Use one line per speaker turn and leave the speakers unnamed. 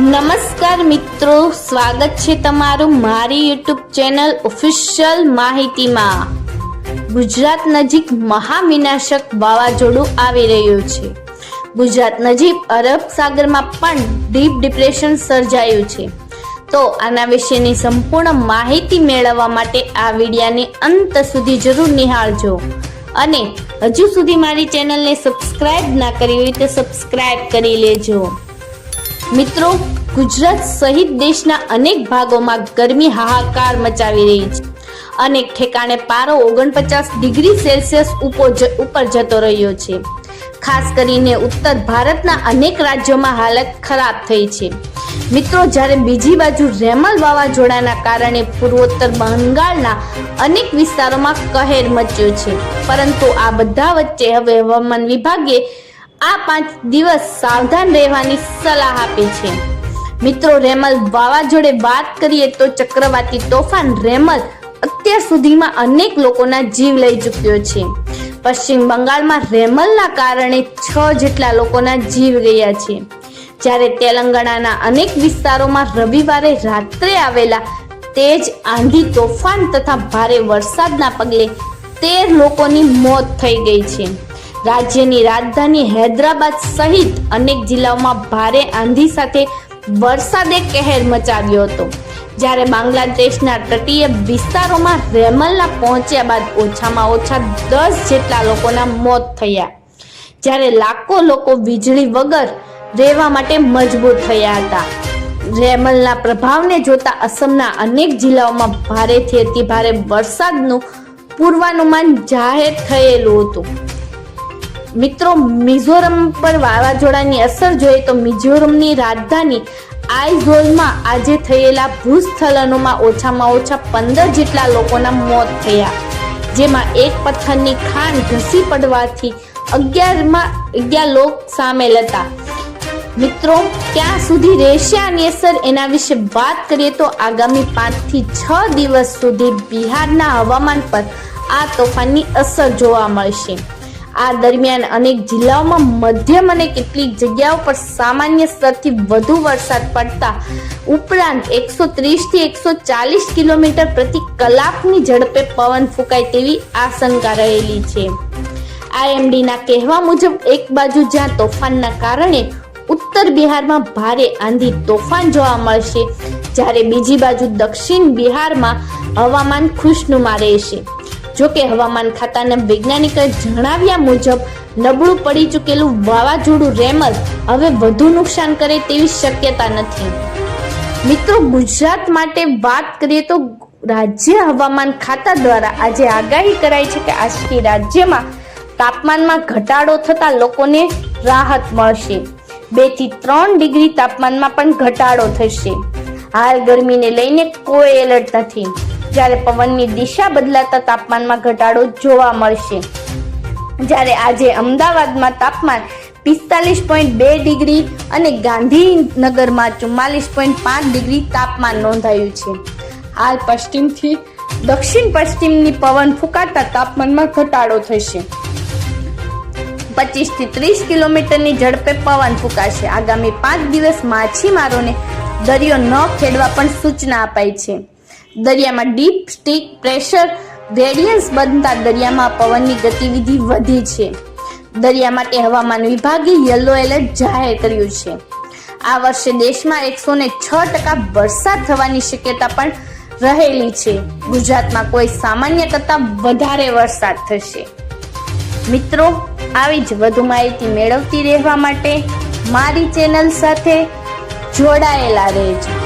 નમસ્કાર મિત્રો, સ્વાગત છે તમારું મારી યુટ્યુબ ચેનલ ઓફિશિયલ માહિતીમાં. ગુજરાત નજીક મહાવિનાશક વાવાઝોડું આવી રહ્યું છે. ગુજરાત નજીક અરબ સાગરમાં પણ ડીપ ડિપ્રેશન સર્જાયું છે. તો આના વિશેની સંપૂર્ણ માહિતી મેળવવા માટે આ વિડિયાને અંત સુધી જરૂર નિહાળજો. અને હજુ સુધી મારી ચેનલને સબસ્ક્રાઇબ ના કરી હોય તો સબસ્ક્રાઇબ કરી લેજો. મિત્રો ગુજરાત સહિત દેશના અનેક ભાગોમાં ગરમી હાહાકાર મચાવી રહી છે. અનેક ઠેકાણે પારો ઓગણપચાસ ડિગ્રી સેલ્સિયસ ઉપર જતો રહ્યો છે. ખાસ કરીને ઉત્તર ભારતના અનેક રાજ્યોમાં હાલત ખરાબ થઈ છે. મિત્રો, જ્યારે બીજી બાજુ રેમલ વાવાઝોડાના કારણે પૂર્વોત્તર બંગાળના અનેક વિસ્તારોમાં કહેર મચ્યો છે. પરંતુ આ બધા વચ્ચે હવે હવામાન વિભાગે આ પાંચ દિવસ સાવધાન રહેવાની સલાહ આપી છે. મિત્રો, રેમલ વાવાઝોડે વાત કરીએ તો ચક્રવાતી તોફાન રેમલ અત્યાર સુધીમાં અનેક લોકોના જીવ લઈ ચૂક્યો છે. પશ્ચિમ બંગાળમાં રેમલના કારણે છ જેટલા લોકોના જીવ ગયા છે. જ્યારે તેલંગાણાના અનેક વિસ્તારોમાં રવિવારે રાત્રે આવેલા તેજ આંધી તોફાન તથા ભારે વરસાદના પગલે તેર લોકોની મોત થઈ ગઈ છે. રાજ્યની રાજધાની હૈદરાબાદ સહિત અનેક જિલ્લાઓમાં ભારે આંધી સાથે વરસાદે કહેર મચાવ્યો હતો. જ્યારે બાંગ્લાદેશના તટીય વિસ્તારોમાં રેમલના પહોંચ્યા બાદ ઓછામાં ઓછા દસ જેટલા લોકોના મોત થયા. જ્યારે લાખો લોકો વીજળી વગર રહેવા માટે મજબૂર થયા હતા. રેમલના પ્રભાવને જોતા અસમના અનેક જિલ્લાઓમાં ભારેથી અતિ ભારે વરસાદનું પૂર્વાનુમાન જાહેર થયેલું હતું. મિત્રો, મિઝોરમ પર વાવાઝોડાની અસર જોઈએ તો મિઝોરમની રાજધાની આઇઝોલમાં આજે થયેલા ભૂસ્ખલનોમાં ઓછામાં ઓછા પંદર જેટલા લોકોના મોત થયા. જેમાં એક પથ્થરની ખાણ ઘસી પડવાથી અગિયારમાં, અગિયાર લોક સામેલ હતા. મિત્રો, ક્યાં સુધી રહેશે આની અસર? એના વિશે વાત કરીએ તો આગામી પાંચથી છ દિવસ સુધી બિહારના હવામાન પર આ તોફાનની અસર જોવા મળશે. આ દરમિયાન અનેક જિલ્લાઓમાં મધ્યમ અને કેટલીક જગ્યાઓ પર સામાન્ય સ્તરથી વધુ વરસાદ પડતા ઉપરાંત એકસો ત્રીસથી એકસો ચાલીસ કિલોમીટર પ્રતિ કલાકની ઝડપે પવન ફૂંકાય તેવી આશંકા રહેલી છે. આઈએમડીના કહેવા મુજબ, એક બાજુ જ્યાં તોફાનના કારણે ઉત્તર બિહારમાં ભારે આંધી તોફાન જોવા મળશે, જ્યારે બીજી બાજુ દક્ષિણ બિહારમાં હવામાન ખુશનુમા રહેશે. જોકે હવામાન ખાતાના વૈજ્ઞાનિકોએ જણાવ્યા મુજબ, નબળું પડી ચૂકેલું વાવાઝોડું રેમલ હવે વધુ નુકસાન કરે તેવી શક્યતા નથી. મિત્રો, ગુજરાત માટે વાત કરીએ તો રાજ્ય હવામાન ખાતા દ્વારા આજે આગાહી કરાઈ છે કે આજથી રાજ્યમાં તાપમાનમાં ઘટાડો થતાં લોકોને રાહત મળશે. બેથી ત્રણ ડિગ્રી તાપમાનમાં પણ ઘટાડો થશે. હાલ ગરમીને લઈને કોઈ એલર્ટ નથી. જ્યારે પવનની દિશા બદલાતા તાપમાનમાં ઘટાડો જોવા મળશે. જ્યારે આજે અમદાવાદમાં તાપમાન પિસ્તાલીસ પોઈન્ટ બે ડિગ્રી અને ગાંધીનગરમાં ચુમ્માલીસ પોઈન્ટ પાંચ ડિગ્રી તાપમાન નોંધાયું છે. હાલ પશ્ચિમથી દક્ષિણ પશ્ચિમની પવન ફૂંકાતા તાપમાનમાં ઘટાડો થશે. પચીસથી ત્રીસ કિલોમીટરની ઝડપે પવન ફૂંકાશે. આગામી પાંચ દિવસ માછીમારોને દરિયો ન ખેડવા પણ સૂચના અપાઈ છે. દરિયામાં ડીપ સ્ટીક પ્રેશર ગ્રેડિયન્સ બનતા દરિયામાં પવનની ગતિવિધિ વધી છે. દરિયા માટે હવામાન વિભાગે યલો એલર્ટ જાહેર કર્યું છે. આ વર્ષે દેશમાં એકસો ને છ ટકા વરસાદ થવાની શક્યતા પણ રહેલી છે. ગુજરાતમાં કોઈ સામાન્ય કરતાં વધારે વરસાદ થશે. મિત્રો, આવી જ વધુ માહિતી મેળવતી રહેવા માટે મારી ચેનલ સાથે જોડાયેલા રહેજો.